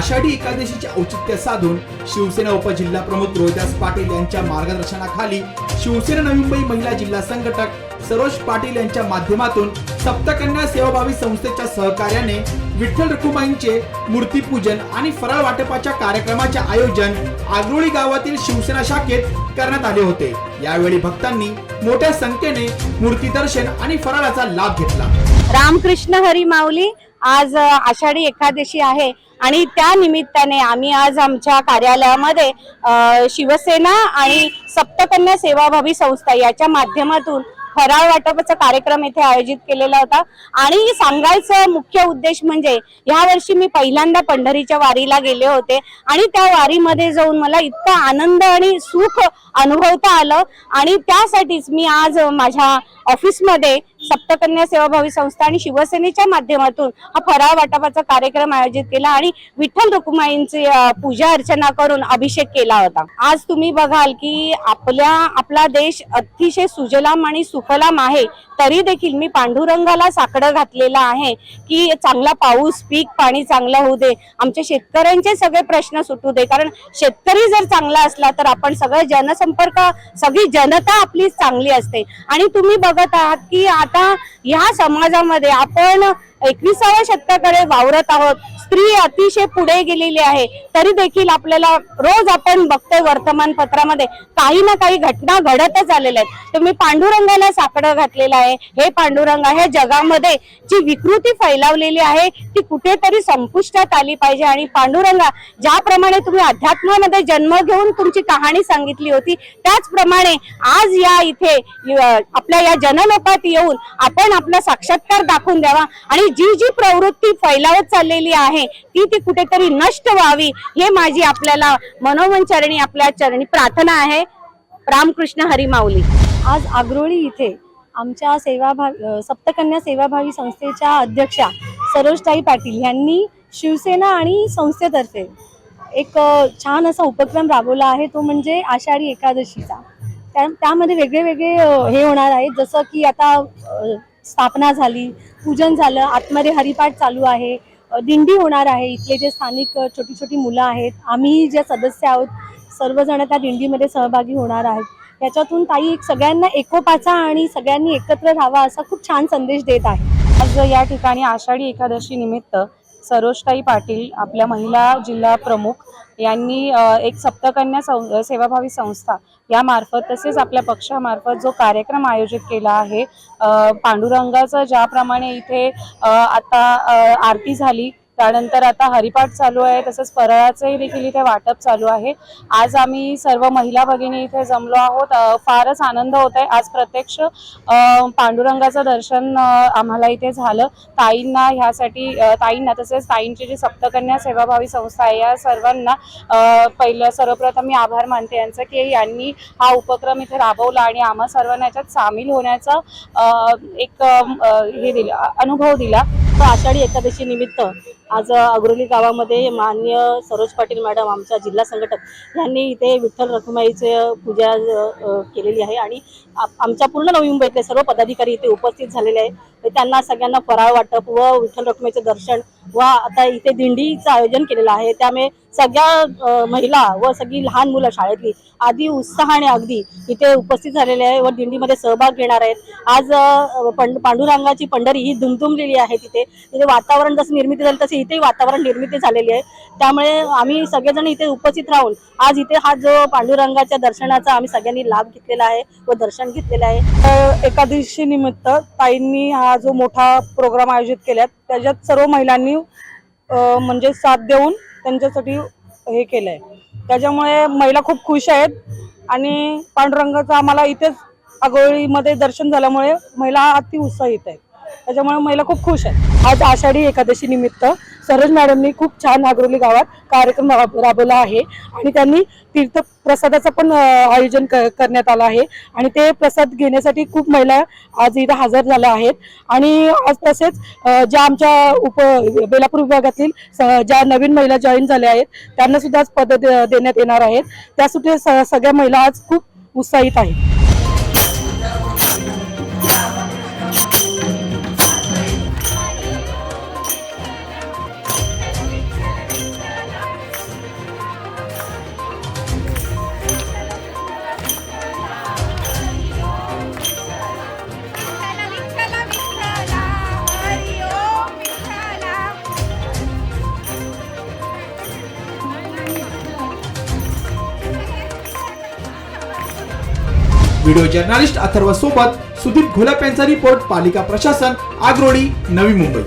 आषाढी एकादशीचे औचित्य साधून शिवसेना उपजिल्हा प्रमुख रोहिदास पाटील यांच्या मार्गदर्शनाखाली शिवसेना नवी मुंबई महिला जिल्हा संघटक सरोज पाटील यांच्या माध्यमातून सप्तकन्या सेवाभावी संस्थेच्या सहकार्याने विठ्ठल रखुमाईंचे मूर्तीपूजन आणि फराळ वाटपाच्या कार्यक्रमाचे आयोजन आगरोळी गावातील शिवसेना शाखेत करण्यात आले होते. यावेळी भक्तांनी मोठ्या संख्येने मूर्ती दर्शन आणि फराळाचा लाभ घेतला. रामकृष्ण हरी माऊली आज आषाढी एकादशी आहे आणि त्या निमित्ताने आम्ही आज आमच्या कार्यालयामध्ये शिवसेना आणि सप्तकन्या सेवाभावी संस्था याच्या माध्यमातून फराळ वाटपाचा कार्यक्रम इथे आयोजित केलेला होता. आणि सांगायचं मुख्य उद्देश म्हणजे ह्या वर्षी मी पहिल्यांदा पंढरीच्या वारीला गेले होते आणि त्या वारीमध्ये जाऊन मला इतका आनंद आणि सुख अनुभवता आलं. आणि त्यासाठीच मी आज माझ्या ऑफिसमध्ये सप्तकन्या सेवाभावी संस्था आणि शिवसेनेच्या माध्यमातून हा फराळ वाटपाचा कार्यक्रम आयोजित केला आणि विठ्ठल रुक्माईंची पूजा अर्चना करून अभिषेक केला होता. आज तुम्ही बघाल की आपल्या आपला देश अतिशय सुजलाम आणि सुफलाम आहे तरी देखील मी पांडुरंगाला साकडं घातलेलं आहे की चांगला पाऊस पीक पाणी चांगलं होऊ दे. आमच्या शेतकऱ्यांचे सगळे प्रश्न सुटू दे. कारण शेतकरी जर चांगला असला तर आपण सगळं जनसंपर्क सगळी जनता आपली चांगली असते. आणि तुम्ही बघत आहात की आता ह्या समाजामध्ये आपण एकविसाव्या शतकाकडे वावरत आहोत. स्त्री अतिशय पुढे गेलेली आहे. तरी देखील आपल्याला रोज आपण बघतोय वर्तमानपत्रामध्ये. काही ना काही घटना घडतच आलेल्या आहेत. तुम्ही पांडुरंगाला साकडं घातलेलं आहे. हे पांडुरंग हे जगामध्ये जी विकृती फैलावलेली आहे ती कुठेतरी संपुष्टात आली पाहिजे. आणि पांडुरंगा ज्याप्रमाणे तुम्ही अध्यात्मामध्ये जन्म घेऊन तुमची कहाणी सांगितली होती त्याचप्रमाणे आज या इथे आपल्या या जनलोकात येऊन आपण आपला साक्षात्कार दाखवून द्यावा. आणि जी जी प्रवृत्ती फैलावत चाललेली आहे ती ती कुठेतरी नष्ट व्हावी हे माझी आपल्याला मनोमन चरणी आपल्या चरणी प्रार्थना आहे. रामकृष्ण हरिमाऊली आज आग्रोळी इथे आमच्या सेवाभावी सप्तकन्या सेवाभावी संस्थेच्या अध्यक्षा सरोजताई पाटील यांनी शिवसेना आणि संस्थेतर्फे एक छान असा उपक्रम राबवला आहे तो म्हणजे आषाढी एकादशीचा. त्या त्यामध्ये वेगळे वेगळे हे होणार आहेत जसं की आता स्थापना झाली पूजन झालं आतमध्ये हरिपाठ चालू आहे दिंडी होणार आहे. इथले जे स्थानिक छोटी छोटी मुलं आहेत आम्ही जे सदस्य आहोत सर्वजण त्या दिंडीमध्ये सहभागी होणार आहेत. याच्यातून ताई एक सगळ्यांना एकोपाचा आणि सगळ्यांनी एकत्र राहावा असा खूप छान संदेश देत आहे. आज या ठिकाणी आषाढी एकादशी निमित्त सरोजताई पाटील आपल्या महिला जिल्हा प्रमुख यांनी एक सप्तकन्या सं सेवाभावी संस्था यामार्फत तसेच आपल्या पक्षामार्फत जो कार्यक्रम आयोजित केला आहे पांडुरंगाचं ज्याप्रमाणे इथे आता आरती झाली त्यानंतर आता हरिपाठ चालू आहे तसंच फराळाचंही देखील इथे वाटप चालू आहे. आज आम्ही सर्व महिला भगिनी इथे जमलो आहोत. फारच आनंद होत आहे. आज प्रत्यक्ष पांडुरंगाचं दर्शन आम्हाला इथे झालं. ताईंना ह्यासाठी ताईंना तसेच ताईंची जी सप्तकन्या सेवाभावी संस्था आहे या सर्वांना पहिलं सर्वप्रथम मी आभार मानते यांचं की यांनी हा उपक्रम इथे राबवला आणि आम्हा सर्वांना याच्यात सामील होण्याचा एक हे दिला अनुभव दिला. तर आषाढी एकादशी निमित्त आज अग्रोली गावामध्ये मान्य सरोज पाटील मॅडम आमच्या जिल्हा संघटक यांनी इथे विठ्ठल रखुमाईचे पूजा केलेली आहे आणि आमच्या पूर्ण नवी मुंबईतले सर्व पदाधिकारी इथे उपस्थित झालेले आहे त्यांना सगळ्यांना फराळ वाटप व विठ्ठल रखुमाईचं दर्शन व आता इथे दिंडीचं आयोजन केलेलं आहे. त्यामुळे सगळ्या महिला व सगळी लहान मुलं शाळेतली आधी उत्साहाने अगदी इथे उपस्थित झालेले आहे व दिंडीमध्ये सहभाग घेणार आहेत. आज पंड पांडुरंगाची पंढरी ही दुमदुमलेली आहे तिथे. तिथे वातावरण जसं निर्मिती झाली तसे इथेही वातावरण निर्मिती झालेली आहे. त्यामुळे आम्ही सगळेजण इथे उपस्थित राहून आज इथे हा जो पांडुरंगाच्या दर्शनाचा आम्ही सगळ्यांनी लाभ घेतलेला आहे व दर्शन घेतलेलं आहे. तर एकादशी निमित्त ताईंनी हा जो मोठा प्रोग्राम आयोजित केला त्याच्यात सर्व महिलांनी म्हणजे साथ देऊन त्यांच्यासाठी हे केलंय. त्याच्यामुळे महिला खूप खुश आहेत आणि पांडुरंगाचं आम्हाला इथेच आगोळीमध्ये दर्शन झाल्यामुळे महिला अति उत्साहित आहेत. त्याच्यामुळे महिला खूप खुश आहेत. आज आषाढी एकादशी निमित्त सरोज मॅडमनी खूप छान नागरोली गावात कार्यक्रम राबवला आहे. आणि त्यांनी तीर्थ प्रसादाचं पण आयोजन क- करण्यात आलं आहे. आणि ते प्रसाद घेण्यासाठी खूप महिला आज इथं हजर झाल्या आहेत. आणि आज तसेच ज्या आमच्या उप बेलापूर विभागातील ज्या नवीन महिला जॉईन झाल्या आहेत त्यांना सुद्धा आज पद दे- देण्यात येणार आहेत. त्यासाठी स- सगळ्या महिला आज खूप उत्साहित आहेत. व्हिडिओ जर्नालिस्ट अथर्व सोबत सुदीप घोलप यांचा रिपोर्ट पालिका प्रशासन आग्रोडी नवी मुंबई.